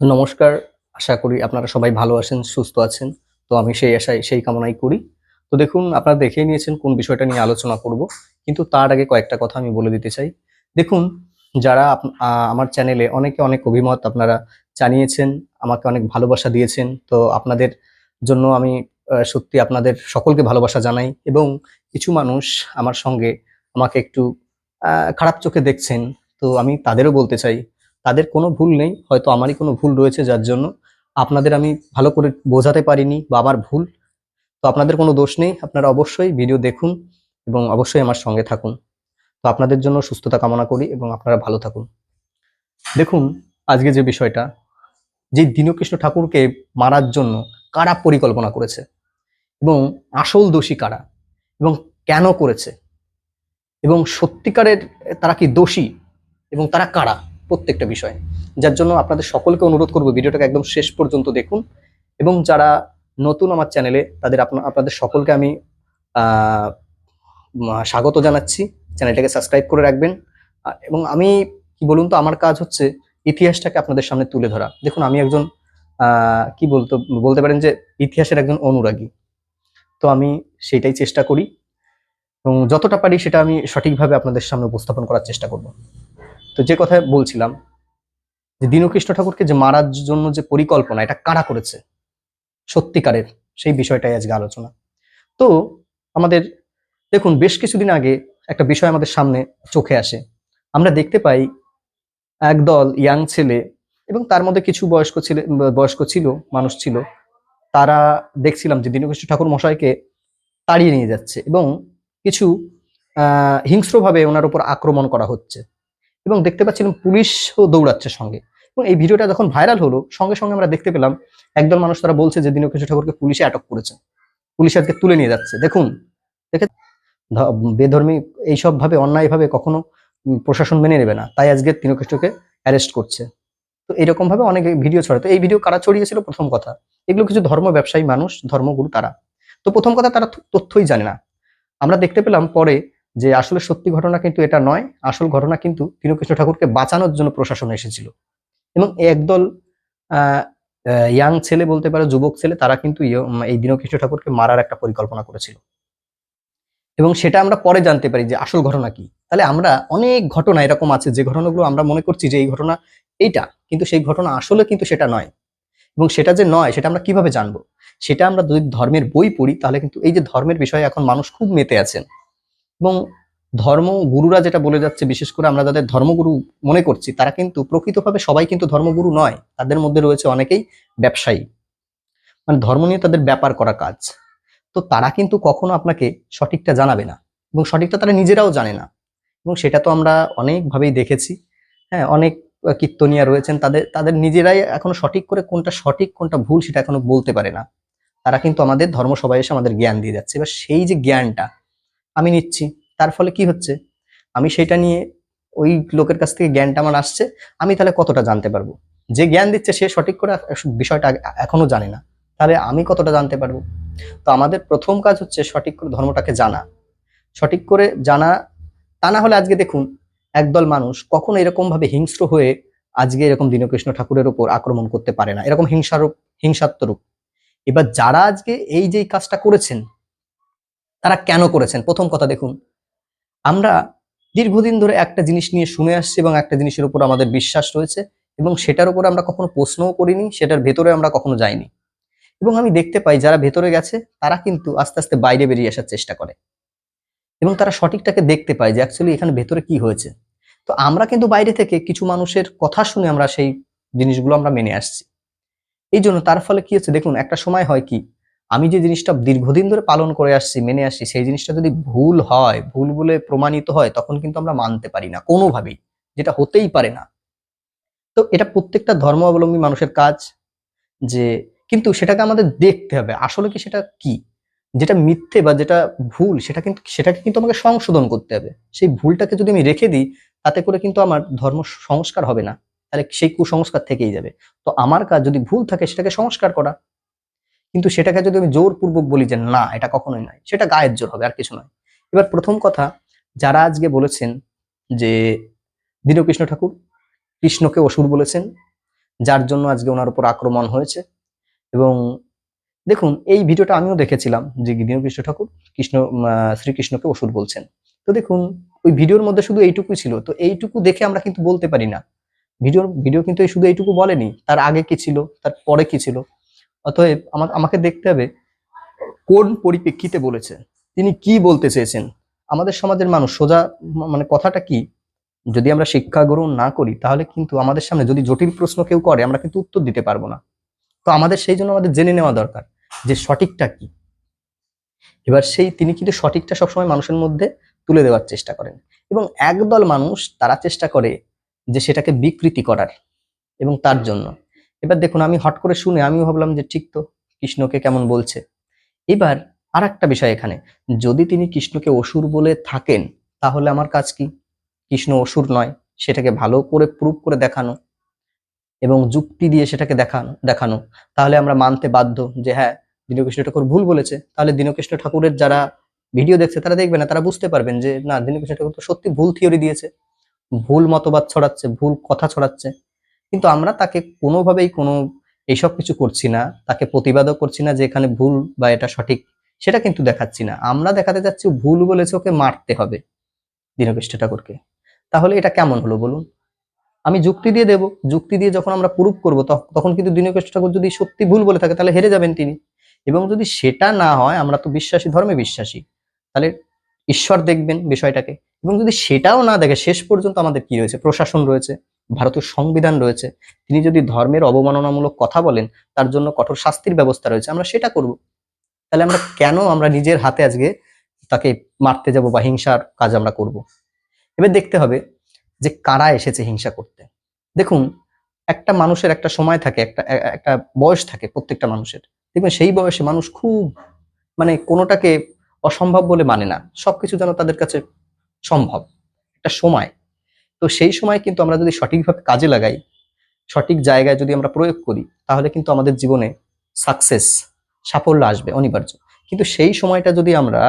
নমস্কার, আশা করি আপনারা সবাই ভালো আছেন, সুস্থ আছেন। তো আমি সেই আশায় সেই কামনাই করি। তো দেখুন, আপনারা দেখেই নিয়েছেন কোন বিষয়টা নিয়ে আলোচনা করব, কিন্তু তার আগে কয়েকটা কথা আমি বলে দিতে চাই। দেখুন, যারা আমার চ্যানেলে অনেকে অনেক অভিমত আপনারা জানিয়েছেন, আমাকে অনেক ভালোবাসা দিয়েছেন, তো আপনাদের জন্য আমি সত্যি আপনাদের সকলকে ভালোবাসা জানাই এবং কিছু মানুষ আমার সঙ্গে আমাকে একটু খারাপ চোখে দেখছেন, তো আমি তাদেরও বলতে চাই তাদের কোনো ভুল নেই, হয়তো আমারই কোনো ভুল রয়েছে যার জন্য। আপনাদের আমি ভালো করে বোঝাতে পারিনি বা আমার ভুল, তো আপনাদের কোনো দোষ নেই, আপনারা অবশ্যই ভিডিও দেখুন এবং অবশ্যই আমার সঙ্গে থাকুন। তো আপনাদের জন্য সুস্থতা কামনা করি এবং আপনারা ভালো থাকুন। দেখুন, আজকে যে বিষয়টা, যে দীনকৃষ্ণ ঠাকুরকে মারার জন্য কারা পরিকল্পনা করেছে এবং আসল দোষী কারা এবং কেন করেছে এবং সত্যিকারের তারা কি দোষী এবং তারা কারা? প্রত্যেকটা বিষয়। যার জন্য আপনাদের সকলকে অনুরোধ করব ভিডিওটাকে একদম শেষ পর্যন্ত দেখুন এবং যারা নতুন আমার চ্যানেলে, তাদের আপনা- আপনাদের সকলকে আমি স্বাগত জানাচ্ছি। চ্যানেলটাকে সাবস্ক্রাইব করে রাখবেন। এবং আমি, কি বলুন তো, আমার কাজ হচ্ছে ইতিহাসটাকে আপনাদের সামনে তুলে ধরা। দেখুন, আমি একজন কি বলতো, বলতে পারেন যে ইতিহাসের একজন অনুরাগী। তো আমি সেটাই চেষ্টা করি। এবং যতটা পারি সেটা আমি সঠিকভাবে আপনাদের সামনে উপস্থাপন করার চেষ্টা করব। তো যে কথা বলছিলাম যে দীনকৃষ্ণ ঠাকুরকে যে মারার জন্য যে পরিকল্পনা, এটা কারা করেছে? সত্যিকারের সেই বিষয়টাই আজকে আলোচনা। তো আমাদের, দেখুন, বেশ কিছুদিন আগে একটা বিষয় আমাদের সামনে চোখে আসে। আমরা দেখতে পাই একদল ইয়াং ছেলে এবং তার মধ্যে কিছু বয়স্ক ছেলে, বয়স্ক ছিল, মানুষ ছিল। তারা দেখছিলাম যে দীনকৃষ্ণ ঠাকুর মশাইকে তাড়িয়ে নিয়ে যাচ্ছে এবং কিছু হিংস্রভাবে ওনার উপর আক্রমণ করা হচ্ছে। এবং দেখতে পাচ্ছিলাম পুলিশও দৌড়াচ্ছে সঙ্গে। এবং এই ভিডিওটা যখন ভাইরাল হলো, সঙ্গে সঙ্গে আমরা দেখতে পেলাম, একদল মানুষ তারা বলছে যে দীনকৃষ্ণ ঠাকুরকে পুলিশে আটক করেছে। পুলিশ আজকে তুলে নিয়ে যাচ্ছে। দেখুন, দেখে বেধর্মী এইসব ভাবে অন্যায় ভাবে কখনো প্রশাসন মেনে নেবে না। তাই আজকে দীনকৃষ্ণকে অ্যারেস্ট করছে। তো এরকম ভাবে অনেক ভিডিও ছড়ে তো এই ভিডিও কারা ছড়িয়েছিল? প্রথম কথা, এগুলো কিছু ধর্ম ব্যবসায়ী মানুষ, ধর্মগুরু তারা। তো প্রথম কথা, তারা তথ্যই জানে না। আমরা দেখতে পেলাম পরে যে আসলে সত্যি ঘটনা কিন্তু এটা নয়, আসল ঘটনা কিন্তু দীনকৃষ্ণ ঠাকুরকে বাঁচানোর জন্য প্রশাসন এসেছিল। এবং একদল ইয়াং ছেলে বলতে পারে, যুবক ছেলে, তারা কিন্তু ইয়- এই দীনকৃষ্ণ ঠাকুরকে মারার একটা পরিকল্পনা করেছিল। এবং সেটা আমরা পরে জানতে পারি যে আসল ঘটনা কি। তাহলে আমরা অনেক ঘটনা এরকম আছে, যে ঘটনাগুলো আমরা মনে করছি যে এই ঘটনা এইটা, কিন্তু সেই ঘটনা আসলে কিন্তু সেটা নয়। এবং সেটা যে নয়, সেটা আমরা কীভাবে জানব? সেটা আমরা যদি ধর্মের বই পড়ি, তাহলে কিন্তু এই যে ধর্মের বিষয়ে এখন মানুষ খুব মেতে আছেন। এবং ধর্ম গুরুরা যেটা বলে যাচ্ছে, বিশেষ করে আমরা যাদের ধর্মগুরু মনে করছি, তারা কিন্তু প্রকৃতভাবে সবাই কিন্তু ধর্মগুরু নয়। তাদের মধ্যে রয়েছে অনেকেই ব্যবসায়ী। মানে ধর্ম নিয়ে তাদের ব্যাপার করা কাজ। তো তারা কিন্তু কখনো আপনাকে সঠিকটা জানাবে না এবং সঠিকটা তারা নিজেরাও জানে না। এবং সেটা তো আমরা অনেকভাবেই দেখেছি। হ্যাঁ অনেক কীর্তনিয়া রয়েছেন, তাদের তাদের নিজেরাই এখনও সঠিক করে কোনটা সঠিক, কোনটা ভুল সেটা এখনও বলতে পারে না। তারা কিন্তু আমাদের ধর্ম সবাই এসে আমাদের জ্ঞান দিয়ে যাচ্ছে। এবার সেই যে জ্ঞানটা আমি নিচ্ছি। তার ফলে কি হচ্ছে? আমি সেটা নিয়ে ওই লোকের কাছ থেকে জ্ঞানটা আমার আসছে, আমি তাহলে কতটা জানতে পারব? যে জ্ঞান দিচ্ছে সে সঠিক করে বিষয়টা এখনও জানে না। তাহলে আমি কতটা জানতে পারব? তো আমাদের প্রথম কাজ হচ্ছে সঠিক করে ধর্মটাকে জানা। সঠিক করে জানা, তা না হলে আজকে দেখুন, একদল মানুষ কখনো এরকম ভাবে হিংস্র হয়ে আজকে এরকম দীনকৃষ্ণ ঠাকুরের উপর আক্রমণ করতে পারে না। এরকম হিংসারূপ, হিংসাত্মরূপ। এবার যারা আজকে এই যে কাজটা করেছেন তারা কেন করেছেন? প্রথম কথা দেখুন, আমরা দীর্ঘদিন ধরে একটা জিনিস নিয়ে শুনে আসছি এবং একটা জিনিসের উপর আমাদের বিশ্বাস রয়েছে এবং সেটার উপর আমরা কখনো প্রশ্নও করিনি, সেটার ভেতরে আমরা কখনো যাইনি। এবং আমি দেখতে পাই যারা ভেতরে গেছে, তারা কিন্তু আস্তে আস্তে বাইরে বেরিয়ে আসার চেষ্টা করে। এবং তারা সঠিকটাকে দেখতে পায় যে অ্যাকচুয়ালি এখানে ভেতরে কি হয়েছে। তো আমরা কিন্তু বাইরে থেকে কিছু মানুষের কথা শুনে আমরা সেই জিনিসগুলো আমরা মেনে আসছি। এই জন্য তার ফলে কি হচ্ছে? দেখুন, একটা সময় হয় কি? আমি যে জিনিসটা দীর্ঘদিন ধরে পালন করে আসছি, মেনে আসছি, সেই জিনিসটা যদি ভুল হয়, ভুল বলে প্রমাণিত হয়, তখন কিন্তু আমরা মানতে পারি না কোনোভাবেই, যেটা হতেই পারে না। তো এটা প্রত্যেকটা ধর্মাবলম্বী মানুষের কাজ যে, কিন্তু সেটাকে আমাদের দেখতে হবে, আসলে কি সেটা কি? যেটা মিথ্যে বা যেটা ভুল, সেটা কিন্তু, সেটাকে কিন্তু আমাকে সংশোধন করতে হবে। সেই ভুলটাকে যদি আমি রেখে দিই, তাতে করে কিন্তু আমার ধর্ম সংস্কার হবে না, তাহলে সেই কুসংস্কার থেকেই যাবে। তো আমার কাজ যদি ভুল থাকে, সেটাকে সংস্কার করা। কিন্তু সেটাকে যদি আমি জোরপূর্বক বলি যে না, এটা কখনোই নয়, সেটা গায়ের জোর হবে, আর কিছু নয়। এবার প্রথম কথা, যারা আজকে বলেছেন যে দীনকৃষ্ণ ঠাকুর কৃষ্ণকে অসুর বলেছেন, যার জন্য আজকে ওনার উপর আক্রমণ হয়েছে এবং দেখুন, এই ভিডিওটা আমিও দেখেছিলাম যে দীনকৃষ্ণ ঠাকুর কৃষ্ণ শ্রীকৃষ্ণকে অসুর বলছেন। তো দেখুন, ওই ভিডিওর মধ্যে শুধু এইটুকুই ছিল, তো এইটুকু দেখে আমরা কিন্তু বলতে পারি না। ভিডিওর, ভিডিও কিন্তু শুধু এইটুকু বলেনি, তার আগে কি ছিল, তার পরে কি ছিল অতএব আমা- আমাকে দেখতে হবে কোন পরিপ্রেক্ষিতে বলেছে। তিনি কি বলতে চেয়েছেন? আমাদের সমাজের মানুষ সোজা মানে কথাটা কি? যদি আমরা শিক্ষা গ্রহণ না করি, তাহলে কিন্তু আমাদের সামনে যদি জটিল প্রশ্ন কেউ করে, আমরা কিন্তু উত্তর দিতে পারব না। তো আমাদের সেই জন্য আমাদের জেনে নেওয়া দরকার যে সঠিকটা কি। এবার সেই, তিনি কিন্তু সঠিকটা সবসময় মানুষের মধ্যে তুলে দেওয়ার চেষ্টা করেন। এবং একদল মানুষ তারা চেষ্টা করে যে সেটাকে বিকৃতি করার এবং তার জন্য। এবার দেখুন, আমি হট করে শুনে আমিও ভাবলাম যে ঠিক তো, কৃষ্ণকে কেমন বলছে। এবার আর একটা বিষয় এখানে, যদি তিনি কৃষ্ণকে অসুর বলে থাকেন, তাহলে আমার কাজ কি? কৃষ্ণ অসুর নয়, সেটাকে ভালো করে প্রুভ করে দেখানো এবং যুক্তি দিয়ে সেটাকে দেখানো দেখানো। তাহলে আমরা মানতে বাধ্য যে হ্যাঁ দীনকৃষ্ণ ঠাকুর ভুল বলেছে, তাহলে দীনকৃষ্ণ ঠাকুরের যারা ভিডিও দেখছে, তারা দেখবে না, তারা বুঝতে পারবেন যে না, দীনকৃষ্ণ ঠাকুর তো সত্যি ভুল থিওরি দিয়েছে। ভুল মতবাদ ছড়াচ্ছে, ভুল কথা ছড়াচ্ছে। কিন্তু আমরা তাকে কোনোভাবেই কোনো এইসব কিছু করছি না, তাকে প্রতিবাদও করছি না যে এখানে ভুল বা এটা সঠিক, সেটা কিন্তু দেখাচ্ছি না। আমরা দেখাতে যাচ্ছি ভুল বলেছে, ওকে মারতে হবে দীনকৃষ্ণ ঠাকুরকে তাহলে এটা কেমন হলো বলুন? আমি যুক্তি দিয়ে দেব। যুক্তি দিয়ে যখন আমরা প্রুফ করব, তখ- তখন কিন্তু দীনকৃষ্ণ ঠাকুর যদি সত্যি ভুল বলে থাকে, তাহলে হেরে যাবেন তিনি। এবং যদি সেটা না হয়, আমরা তো বিশ্বাসী, ধর্মে বিশ্বাসী, তাহলে ঈশ্বর দেখবেন বিষয়টাকে। এবং যদি সেটাও না দেখে, শেষ পর্যন্ত আমাদের কি রয়েছে? প্রশাসন রয়েছে। ভারতীয় সংবিধান রয়েছে, তিনি যদি ধর্মের অবমাননামূলক কথা বলেন, তার জন্য কঠোর শাস্তির ব্যবস্থা রয়েছে, আমরা সেটা করব। তাহলে আমরা কেন আমরা নিজের হাতে আজকে তাকে মারতে যাব বা হিংসার কাজ আমরা করব? এবার দেখতে হবে যে কারা এসেছে হিংসা করতে। দেখুন, একটা মানুষের একটা সময় থাকে, একটা একটা বয়স থাকে প্রত্যেকটা মানুষের। দেখবেন সেই বয়সে মানুষ খুব মানে কোনোটাকে অসম্ভব বলে মানে না। সবকিছু যেন তাদের কাছে সম্ভব। একটা সময়। তো সেই সময় কিন্তু আমরা যদি সঠিকভাবে কাজে লাগাই, সঠিক জায়গায় যদি আমরা প্রয়োগ করি, তাহলে কিন্তু আমাদের জীবনে সাকসেস সাফল্য আসবে অনিবার্য। কিন্তু সেই সময়টা যদি আমরা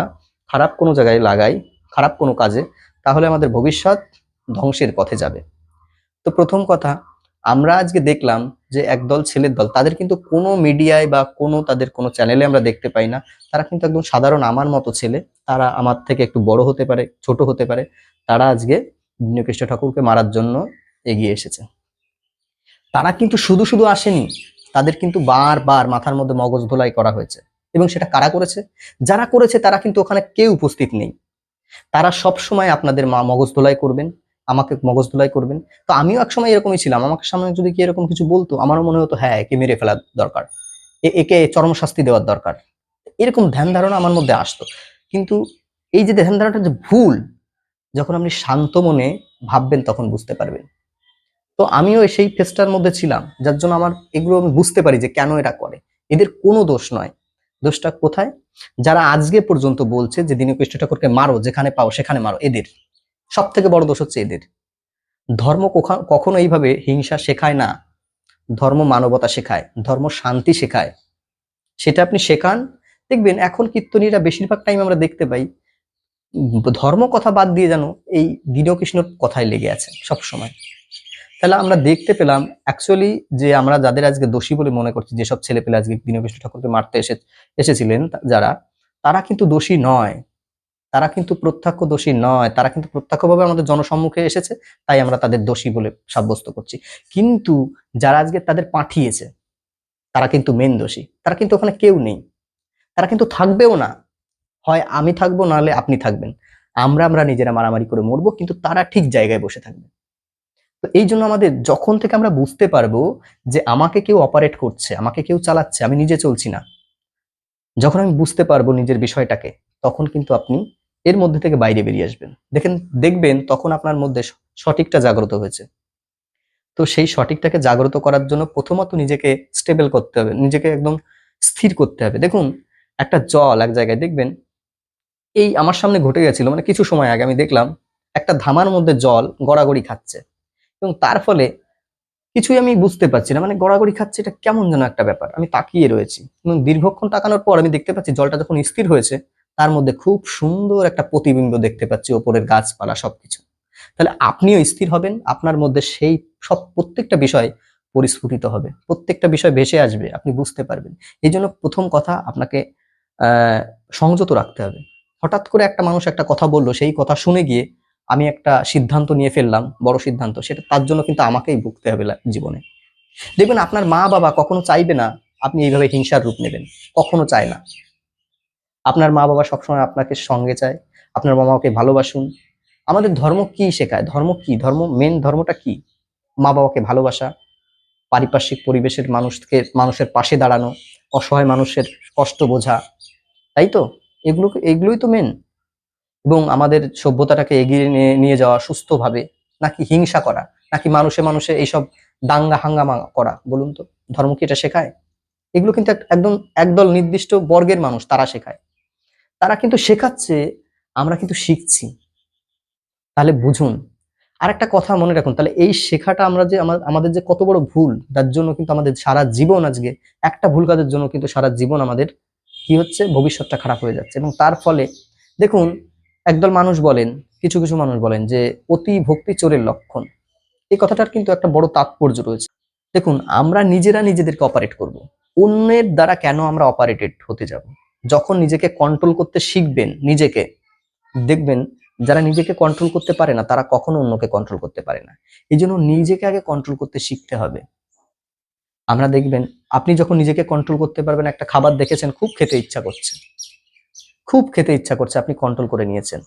খারাপ কোনো জায়গায় লাগাই, খারাপ কোনো কাজে, তাহলে আমাদের ভবিষ্যৎ ধ্বংসের পথে যাবে। তো প্রথম কথা, আমরা আজকে দেখলাম যে একদল ছেলের দল, তাদের কিন্তু কোনো মিডিয়ায় বা কোনো তাদের কোনো চ্যানেলে আমরা দেখতে পাই না। তারা কিন্তু একদম সাধারণ আমার মতো ছেলে। তারা আমার থেকে একটু বড় হতে পারে, ছোট হতে পারে। তারা আজকে দীনকৃষ্ণ ঠাকুরকে মারার জন্য এগিয়ে এসেছে। তারা কিন্তু শুধু শুধু আসেনি, তাদের কিন্তু বারবার মাথার মধ্যে মগজ ধোলাই করা হয়েছে। এবং সেটা কারা করেছে? যারা করেছে, তারা কিন্তু ওখানে কেউ উপস্থিত নেই। তারা সব সময় আপনাদের মা মগজ ধোলাই করবেন, আমাকে মগজ ধোলাই করবেন। তো আমিও এক সময় এরকমই ছিলাম। আমাকে সামনে যদি কি এরকম কিছু বলতো, আমারও মনে হতো হ্যাঁ একে মেরে ফেলা দরকার। একে চরম শাস্তি দেওয়ার দরকার। এরকম ধ্যান ধারণা আমার মধ্যে আসতো। কিন্তু এই যে ধ্যান ধারণাটা যে ভুল যখন আপনি শান্ত মনে ভাববেন তখন বুঝতে পারবেন। তো আমিও সেই ফেসটার মধ্যে ছিলাম, যার জন্য আমার এগুলো আমি বুঝতে পারি যে কেন এরা করে। এদের কোনো দোষ নয়। দোষটা কোথায়? যারা আজকে পর্যন্ত বলছে যে দীনকৃষ্ণ ঠাকুরকে মারো, যেখানে পাও সেখানে মারো, এদের। সব থেকে বড় দোষ হচ্ছে এদের। ধর্ম কখনো এইভাবে হিংসা শেখায় না। ধর্ম মানবতা শেখায়, ধর্ম শান্তি শেখায়। সেটা আপনি শেখান। দেখবেন এখন কীর্তনীরা বেশিরভাগ টাইম আমরা দেখতে পাই ধর্ম কথা বাদ দিয়ে যেন এই দীনকৃষ্ণর কথাই লেগে আছে সব সময় তাহলে আমরা দেখতে পেলাম অ্যাকচুয়ালি যে আমরা যাদের আজকে দোষী বলে মনে করছি, যেসব ছেলে পেলে আজকে দীনকৃষ্ণ ঠাকুরকে মারতে এসে, এসেছিলেন যারা, তারা কিন্তু দোষী নয়। তারা কিন্তু প্রত্যক্ষ দোষী নয়। তারা কিন্তু প্রত্যক্ষভাবে আমাদের জনসম্মুখে এসেছে, তাই আমরা তাদের দোষী বলে সাব্যস্ত করছি। কিন্তু যারা আজকে তাদের পাঠিয়েছে, তারা কিন্তু মেন দোষী। তারা কিন্তু ওখানে কেউ নেই। তারা কিন্তু থাকবেও না। হয় আমি থাকব, নাহলে আপনি থাকবেন। আমরা আমরা নিজেরা মারামারি করে মরবো, কিন্তু তারা ঠিক জায়গায় বসে থাকবে। তো এই জন্য আমাদের যখন থেকে আমরা বুঝতে পারব যে আমাকে কেউ অপারেট করছে, আমাকে কেউ চালাচ্ছে, আমি নিজে চলছি না, যখন আমি বুঝতে পারব নিজের বিষয়টাকে, তখন কিন্তু আপনি এর মধ্যে থেকে বাইরে বেরিয়ে আসবেন। দেখেন, দেখবেন তখন আপনার মধ্যে সঠিকটা জাগ্রত হয়েছে। তো সেই সঠিকটাকে জাগ্রত করার জন্য প্রথমত নিজেকে স্টেবল করতে হবে, নিজেকে একদম স্থির করতে হবে। দেখুন, একটা জল এক জায়গায় দেখবেন এই আমার সামনে ঘটে গেছিল মানে কিছু সময় আগে আমি দেখলাম একটা ধামার মধ্যে জল গড়াগড়ি খাচ্ছে এবং তার ফলে কিছুই আমি বুঝতে পারছি না মানে গড়াগড়ি খাচ্ছে এটা কেমন যেন একটা ব্যাপার। আমি তাকিয়ে রয়েছি এবং দীর্ঘক্ষণ তাকানোর পর আমি দেখতে পাচ্ছি জলটা যখন স্থির হয়েছে, তার মধ্যে খুব সুন্দর একটা প্রতিবিম্ব দেখতে পাচ্ছি, ওপরের গাছপালা সবকিছু। তাহলে আপনিও স্থির হবেন, আপনার মধ্যে সেই সব প্রত্যেকটা বিষয় পরিস্ফুটিত হবে, প্রত্যেকটা বিষয় ভেসে আসবে, আপনি বুঝতে পারবেন। এই জন্য প্রথম কথা আপনাকে সংযত রাখতে হবে। হঠাৎ করে একটা মানুষ একটা কথা বলল, সেই কথা শুনে গিয়ে আমি একটা সিদ্ধান্ত নিয়ে ফেললাম, বড় সিদ্ধান্ত। সেটা তার জন্য কিন্তু আমাকেই ভুগতে হবে জীবনে। দেখবেন আপনার মা বাবা কখনো চাইবে না আপনি এইভাবে হিংসার রূপ নেবেন। কখনো চায় না। আপনার মা বাবা সবসময় আপনাকে সঙ্গে চায়, আপনার মা বাবাকে ভালোবাসুন। আমাদের ধর্ম কি শেখায়? ধর্ম কি? ধর্ম মেন ধর্মটা কি? মা বাবাকে ভালোবাসা, পারিপার্শ্বিক পরিবেশের মানুষকে, মানুষের পাশে দাঁড়ানো, অসহায় মানুষের কষ্ট বোঝা, তাই তো? এগুলো এগুলোই তো মেন এবং আমাদের সভ্যতাটাকে এগিয়ে নিয়ে যাওয়া সুস্থভাবে, নাকি হিংসা করা, নাকি মানুষে মানুষে এইসব দাঙ্গা হাঙ্গামা করা, বলুন তো? ধর্ম কি এটা শেখায়? এগুলো কিন্তু এক- একদম একদল নির্দিষ্ট বর্গের মানুষ, তারা শেখায়। তারা কিন্তু শেখাচ্ছে, আমরা কিন্তু শিখছি। তাহলে বুঝুন আর একটা কথা মনে রাখুন, তাহলে এই শেখাটা আমরা যে আমাদের যে কত বড় ভুল, তার জন্য কিন্তু আমাদের সারা জীবন আজকে, একটা ভুল কাজের জন্য কিন্তু সারা জীবন আমাদের কি হচ্ছে? ভবিষ্যৎটা খারাপ হয়ে যাচ্ছে। এবং তার ফলে দেখুন, একদল মানুষ বলেন, কিছু কিছু মানুষ বলেন যে অতি ভক্তি চোরের লক্ষণ। এই কথাটার কিন্তু একটা বড় তাৎপর্য রয়েছে। দেখুন, আমরা নিজেরা নিজেদেরকে অপারেট করব। অন্যের দ্বারা কেন আমরা অপারেটেড হতে যাব? যখন নিজেকে কন্ট্রোল করতে শিখবেন, নিজেকে, দেখবেন যারা নিজেকে কন্ট্রোল করতে পারে না, তারা কখনো অন্যকে কন্ট্রোল করতে পারে না। এই জন্য নিজেকে আগে কন্ট্রোল করতে শিখতে হবে। আমরা দেখবেন আপনি যখন নিজেকে কন্ট্রোল করতে পারবেন, একটা খাবার দেখেছেন, খুব খেতে ইচ্ছা করছে। খুব খেতে ইচ্ছা করছে, আপনি কন্ট্রোল করে নিয়েছেন।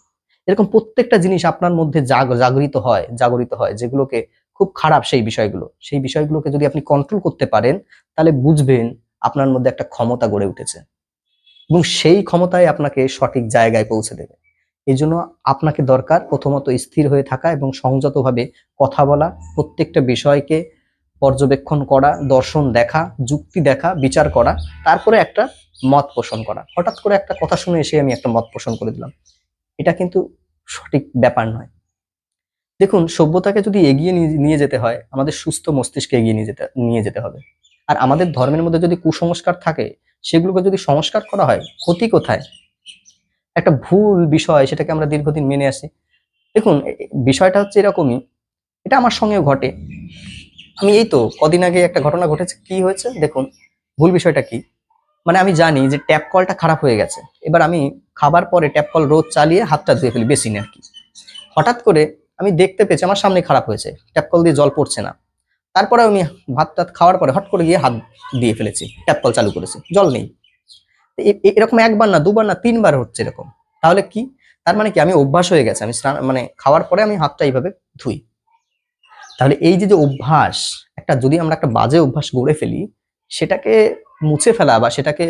এরকম প্রত্যেকটা জিনিস আপনার মধ্যে জাগ- জাগরিত হয় জাগরিত হয়, যেগুলোকে খুব খারাপ সেই বিষয়গুলো। সেই বিষয়গুলোকে যদি আপনি কন্ট্রোল করতে পারেন, তাহলে বুঝবেন আপনার মধ্যে একটা ক্ষমতা গড়ে উঠেছে। এবং সেই ক্ষমতায় আপনাকে সঠিক জায়গায় পৌঁছে দেবে। এই জন্য আপনাকে দরকার প্রথমত স্থির হয়ে থাকা এবং সংযতভাবে কথা বলা, প্রত্যেকটা বিষয়কে পর্যবেক্ষণ করা, দর্শন দেখা, যুক্তি দেখা, বিচার করা, তারপরে একটা মত পোষণ করা। হঠাৎ করে একটা কথা শুনে এসে আমি একটা মত পোষণ করে দিলাম। এটা কিন্তু সঠিক ব্যাপার নয়। দেখুন, সভ্যতাকে যদি এগিয়ে নিয়ে- যেতে হয়, আমাদের সুস্থ মস্তিষ্কে এগিয়ে নিয়ে যেতে নিয়ে যেতে হবে। আর আমাদের ধর্মের মধ্যে যদি কুসংস্কার থাকে, সেগুলোকে যদি সংস্কার করা হয়, ক্ষতি কোথায়? একটা ভুল বিষয় সেটাকে আমরা দীর্ঘদিন মেনে আসি। দেখুন বিষয়টা হচ্ছে এরকমই। এটা আমার সঙ্গেও ঘটে। আমি এই তো কদিন আগে একটা ঘটনা ঘটেছে। কি হয়েছে? দেখুন, ভুল বিষয়টা কি? মানে আমি জানি যে ট্যাপ কলটা খারাপ হয়ে গেছে। এবার আমি খাবার পরে ট্যাপ কল রোদ চালিয়ে হাতটা ধুয়ে ফেলি বেসিনে আর কি। হঠাৎ করে আমি দেখতে পেয়েছি আমার সামনে খারাপ হয়েছে। ট্যাপ কল দিয়ে জল পড়ছে না। তারপরে আমি ভাত টাত খাওয়ার পরে হট করে গিয়ে হাত দিয়ে ফেলেছি ট্যাপ কল চালু করেছি। জল নেই। এরকম একবার না, দুবার না, তিনবার হচ্ছে এরকম। তাহলে কি? তার মানে কি? আমি অভ্যাস হয়ে গেছে। আমি স্নান মানে খাওয়ার পরে আমি হাতটা এইভাবে ধুই। তাহলে এই যে যে অভ্যাস, একটা যদি আমরা একটা বাজে অভ্যাস গড়ে ফেলি, সেটাকে মুছে ফেলা বা সেটাকে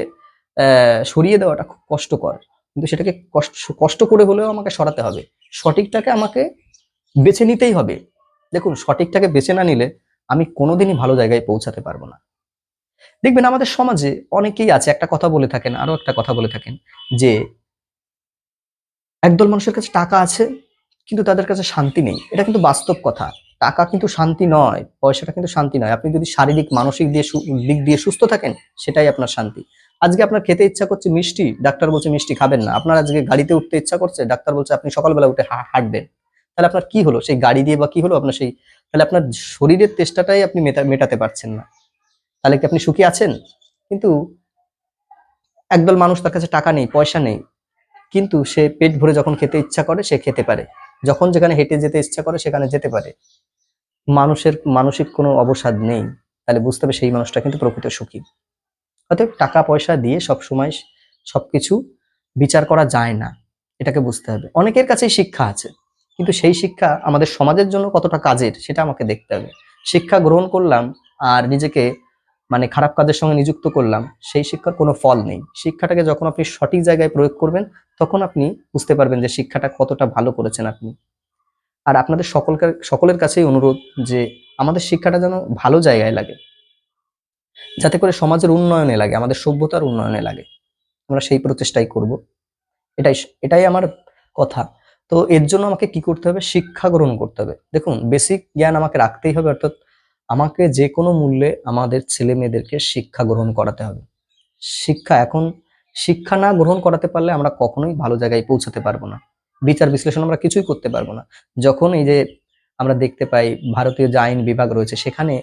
সরিয়ে দেওয়াটা খুব কষ্টকর। কিন্তু সেটাকে কষ্ট কষ্ট করে হলেও আমাকে সরাতে হবে। সঠিকটাকে আমাকে বেছে নিতেই হবে। দেখুন, সঠিকটাকে বেছে না নিলে আমি কোনোদিনই ভালো জায়গায় পৌঁছাতে পারব না। দেখবেন আমাদের সমাজে অনেকেই আছে, একটা কথা বলে থাকেন আরও একটা কথা বলে থাকেন যে, একদল মানুষের কাছে টাকা আছে, কিন্তু তাদের কাছে শান্তি নেই। এটা কিন্তু বাস্তব কথা। টাকা কিন্তু শান্তি নয়, পয়সাটা কিন্তু শান্তি নয়। আপনি যদি শারীরিক, মানসিক দিয়ে দিক দিয়ে সুস্থ থাকেন, সেটাই আপনার শান্তি। আজকে আপনার খেতে ইচ্ছা করছে মিষ্টি, ডাক্তার বলছে মিষ্টি খাবেন না। আপনার আজকে গাড়িতে উঠতে ইচ্ছা করছে, ডাক্তার বলছে আপনি সকালবেলা উঠে হাঁটবেন। তাহলে আপনার কি হলো? সেই গাড়ি দিয়ে বা কি হলো আপনার সেই তাহলে আপনার শরীরের তেষ্টাটাই আপনি মেটা- মেটাতে পারছেন না। তাহলে কি আপনি সুখী আছেন? কিন্তু একদল মানুষ তার কাছে টাকা নেই, পয়সা নেই। কিন্তু সে পেট ভরে যখন খেতে ইচ্ছা করে, সে খেতে পারে। যখন যেখানে হেঁটে যেতে ইচ্ছা করে, সেখানে যেতে পারে। মানুষের, মানসিক কোনো অবসাদ নেই, তাহলে বুঝতে হবে সেই মানুষটা কিন্তু প্রকৃত সুখী। অতএব টাকা পয়সা দিয়ে সব সময় সবকিছু বিচার করা যায় না, এটাকে বুঝতে হবে। অনেকের কাছেই শিক্ষা আছে, কিন্তু সেই শিক্ষা আমাদের সমাজের জন্য কতটা কাজের, সেটা আমাকে দেখতে হবে। শিক্ষা গ্রহণ করলাম আর নিজেকে মানে খারাপ কাজের সঙ্গে নিযুক্ত করলাম, সেই শিক্ষার কোনো ফল নেই। শিক্ষাটাকে যখন আপনি সঠিক জায়গায় প্রয়োগ করবেন, তখন আপনি বুঝতে পারবেন যে শিক্ষাটা কতটা ভালো করেছেন আপনি। আর আপনাদের সকলকার সকলের কাছেই অনুরোধ যে আমাদের শিক্ষাটা যেন ভালো জায়গায় লাগে, যাতে করে সমাজের উন্নয়নে লাগে, আমাদের সভ্যতার উন্নয়নে লাগে। আমরা সেই প্রচেষ্টাই করব। এটাই এটাই আমার কথা। তো এর জন্য আমাকে কি করতে হবে? শিক্ষা গ্রহণ করতে হবে। দেখুন বেসিক জ্ঞান আমাকে রাখতেই হবে, অর্থাৎ আমাকে যে কোনো মূল্যে আমাদের ছেলে মেয়েদেরকে শিক্ষা গ্রহণ করাতে হবে। শিক্ষা এখন, শিক্ষা না গ্রহণ করাতে পারলে আমরা কখনোই ভালো জায়গায় পৌঁছাতে পারব না। বিচার বিশ্লেষণ আমরা কিছুই করতে পারব না। যখন এই যে আমরা দেখতে পাই ভারতীয় যে আইন বিভাগ রয়েছে, সেখানে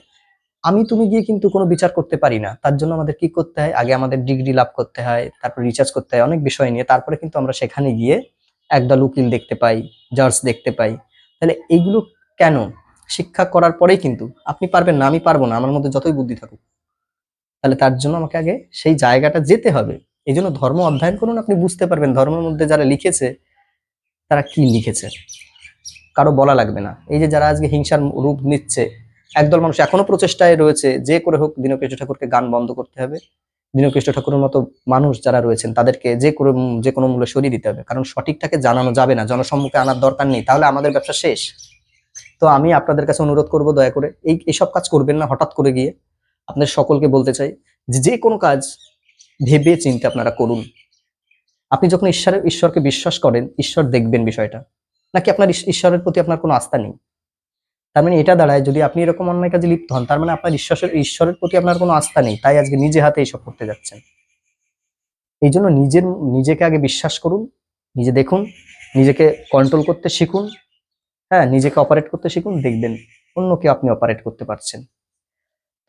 আমি তুমি গিয়ে কিন্তু কোনো বিচার করতে পারি না। তার জন্য আমাদের কি করতে হয়? আগে আমাদের ডিগ্রি লাভ করতে হয়, তারপর রিচার্জ করতে হয়, অনেক বিষয় নিয়ে। তারপরে কিন্তু আমরা সেখানে গিয়ে একদল উকিল দেখতে পাই জাজ দেখতে পাই। তাহলে এইগুলো কেন? শিক্ষা করার পরেই কিন্তু আপনি পারবেন না, আমি পারব না, আমার মধ্যে যতই বুদ্ধি থাকুক। তাহলে তার জন্য আমাকে আগে সেই জায়গাটা যেতে হবে। এই জন্য ধর্ম অধ্যয়ন করুন, আপনি বুঝতে পারবেন ধর্মের মধ্যে যারা লিখেছে, তারা কি লিখেছে? কারও বলা লাগবে না। এই যে যারা আজকে হিংসার রূপ নিচ্ছে, একদল মানুষ এখনও প্রচেষ্টায় রয়েছে, যে করে হোক দীনকৃষ্ণ ঠাকুরকে গান বন্ধ করতে হবে। দীনকৃষ্ণ ঠাকুরের মতো মানুষ যারা রয়েছেন, তাদেরকে যে করে, যে কোনো মূল্যে সরিয়ে দিতে হবে। কারণ সঠিকটাকে জানানো যাবে না, জনসম্মুখে আনার দরকার নেই। তাহলে আমাদের ব্যবসা শেষ। তো আমি আপনাদের কাছে অনুরোধ করব দয়া করে, এই এইসব কাজ করবেন না হঠাৎ করে গিয়ে। আপনাদের সকলকে বলতে চাই যে যে কোনো কাজ ভেবে চিন্তে আপনারা করুন। আপনি যখন ঈশ্বরের ঈশ্বরকে বিশ্বাস করেন, ঈশ্বর দেখবেন বিষয়টা। নাকি আপনার ঈশ্বরের প্রতি আপনার কোনো আস্থা নেই? তার মানে এটা দাঁড়ায়, যদি আপনি এরকম অন্যায় কাজে লিপ্ত হন, তার মানে আপনার ঈশ্বরের ঈশ্বরের প্রতি আপনার কোনো আস্থা নেই, তাই আজকে নিজে হাতে এইসব করতে যাচ্ছেন। এই জন্য নিজের, নিজেকে আগে বিশ্বাস করুন, নিজে দেখুন, নিজেকে কন্ট্রোল করতে শিখুন হ্যাঁ নিজেকে অপারেট করতে শিখুন, দেখবেন অন্যকে আপনি অপারেট করতে পারছেন।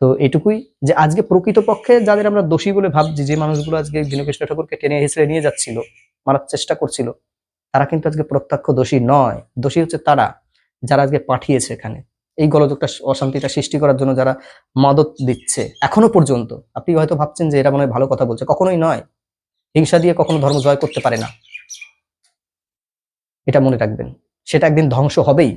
তো এটুকুই যে আজকে প্রকৃতপক্ষে যাদের আমরা দোষী বলে ভাবছি, যে মানুষগুলো আজকে দীনকৃষ্ণ ঠাকুরকে টেনে হেসড়ে নিয়ে যাচ্ছিল, মারার চেষ্টা করছিল, তারা কিন্তু আজকে প্রত্যক্ষ দোষী নয়। দোষী হচ্ছে তারা, যারা আজকে পাঠিয়েছে এখানে। এই গলযোগটা, অশান্তিটা সৃষ্টি করার জন্য যারা মদত দিচ্ছে, এখনও পর্যন্ত। আপনি হয়তো ভাবছেন যে এরা মনে ভালো কথা বলছে, কখনোই নয়। হিংসা দিয়ে কখনো ধর্ম জয় করতে পারে না। এটা মনে রাখবেন। সেটা একদিন ধ্বংস হবেই।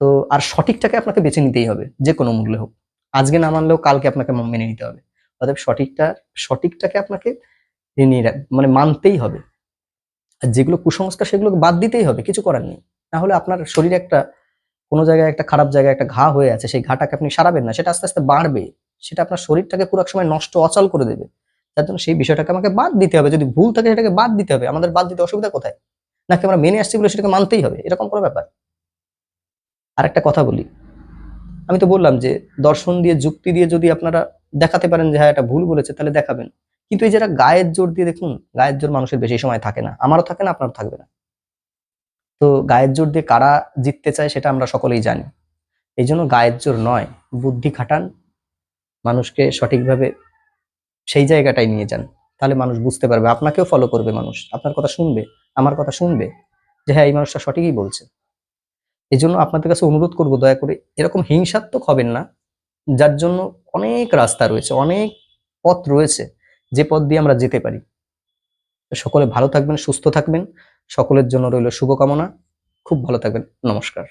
তো আর সঠিকটাকে আপনাকে বেছে নিতেই হবে, যে কোনো মূল্যে হোক। আজকে না মানলেও কালকে আপনাকে মেনে নিতে হবে। অতএব সঠিকটা, সঠিকটাকে আপনাকে মানে মানতেই হবে। আর যেগুলো কুসংস্কার সেগুলোকে বাদ দিতেই হবে, কিছু করার নেই। না হলে আপনার শরীরে একটা, কোনো জায়গায় একটা খারাপ জায়গায় একটা ঘা হয়ে আছে, সেই ঘাটাকে আপনি সারাবেন না, সেটা আস্তে আস্তে বাড়বে। সেটা আপনার শরীরটাকে পুরো সময় নষ্ট, অচল করে দেবে। তার জন্য সেই বিষয়টাকে আমাকে বাদ দিতে হবে। যদি ভুল থাকে সেটাকে বাদ দিতে হবে। আমাদের বাদ দিতে অসুবিধা কোথায়? নাকি আমরা মেনে আসছি বলে সেটাকে মানতেই হবে? এরকম কোনো ব্যাপার? আর একটা কথা বলি। আমি তো বললাম যে, দর্শন দিয়ে, যুক্তি দিয়ে যদি আপনারা দেখাতে পারেন যে হ্যাঁ এটা ভুল বলেছে, তাহলে দেখাবেন। কিন্তু এই যারা গায়ের জোর দিয়ে, দেখুন, গায়ের জোর মানুষের বেশি সময় থাকে না। আমারও থাকে না, আপনারও থাকবে না। তো গায়ের জোর দিয়ে কারা জিততে চায়, সেটা আমরা সকলেই জানি। এই জন্য গায়ের জোর নয়, বুদ্ধি খাটান, মানুষকে সঠিকভাবে সেই জায়গাটায় নিয়ে যান। তাহলে মানুষ বুঝতে পারবে। আপনাকেও ফলো করবে মানুষ। আপনার কথা শুনবে। আমার কথা শুনবে যে হ্যাঁ এই মানুষটা সঠিকই বলছে। এই জন্য আপনাদের কাছে অনুরোধ করব দয়া করে এরকম হিংসাত্মক হবেন না, যার জন্য অনেক রাস্তা রয়েছে, অনেক পথ রয়েছে যে পথ দিয়ে আমরা যেতে পারি। সকলে ভালো থাকবেন, সুস্থ থাকবেন, সকলের জন্য রইল শুভকামনা। খুব ভালো থাকবেন, নমস্কার।